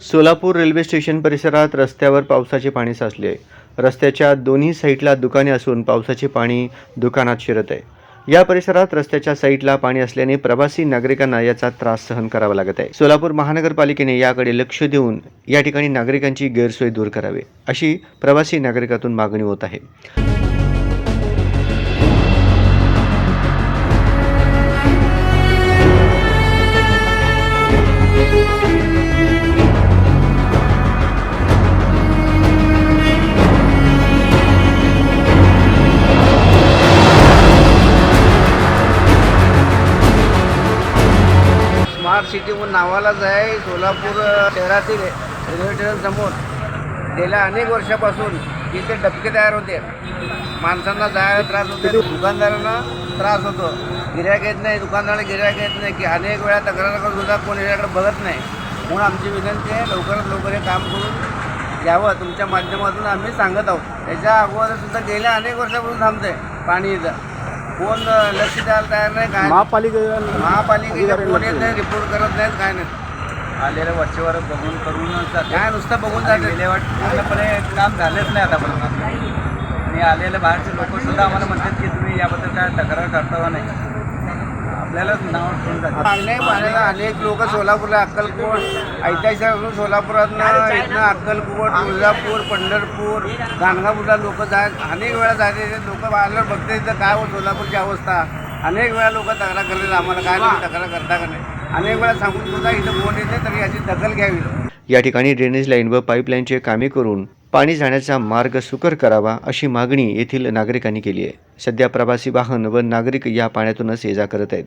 Solapur railway station परिसरात रस्त्यावर पावसाचे पाणी साचले रस्त्याच्या दोन्ही साईडला दुकाने असून पावसाचे पाणी दुकानात शिरत आहे. या परिसरात रस्त्याच्या साईडला पाणी असल्याने प्रवासी नागरिकांना याचा त्रास सहन करावा लागत आहे. सोलापूर महानगरपालिकेने याकडे लक्ष देऊन या ठिकाणी नागरिकांची गैरसोय दूर करावी अशी प्रवासी नागरिकातून मागणी होत आहे. स्मार्ट सिटी म्हणून नावालाच आहे सोलापूर शहरातील रेल्वे स्टेशन समोर. गेल्या अनेक वर्षापासून तिथे डबके तयार होते. माणसांना जायला त्रास होते दुकानदारांना त्रास होतो. गिऱ्हाईक येत नाही दुकानदारांना गिऱ्हाईक येत नाही की अनेक वेळा तक्रार करून सुद्धा कोण याच्याकडे बघत नाही. म्हणून आमची विनंती आहे लवकरात लवकर हे काम करून द्यावं तुमच्या माध्यमातून आम्ही सांगत आहोत. त्याच्या अगोदर सुद्धा गेल्या अनेक वर्षापासून थांबतंय पाणी इथं. कोण लक्ष द्यायला तयार नाही काय महापालिका महापालिकेचे कोण येत नाही रिपोर्ट करत नाहीत काय नाही. आलेल्या वरचेवर बघून करून काय नुसतं बघून जाते. विल्हेवाट पूर्णपणे काम झालेच नाही आतापर्यंत आणि आलेले बाहेरचे लोक सुद्धा आम्हाला म्हणतात की तुम्ही याबद्दल काय तक्रार करता नाही? आपल्यालाच नाव ठेवून जातात अनेक पाण्याला अनेक लोक सोलापूरला अक्कलकोट ऐतिहासिक सोलापुरातनं इथनं अक्कलकोट तुळजापूर पंढरपूर गाणगापूरला लोक जाय अनेक वेळा जाते लोक आल्यावर बघते इथं काय हो सोलापूरची अवस्था. अनेक वेळा लोक तक्रार करतात आम्हाला काय नाही तक्रार करता का नाही. अनेक वेळा सांगून सुद्धा इथं कोण येते तर याची दखल घ्यावी. या ठिकाणी ड्रेनेज लाईन व पाईपलाईनचे कामे करून पाणी जाण्याचा मार्ग सुकर करावा अशी मागणी येथील नागरिकांनी केली आहे. सध्या प्रवासी वाहन व नागरिक या पाण्यातूनच ये जा करत आहेत.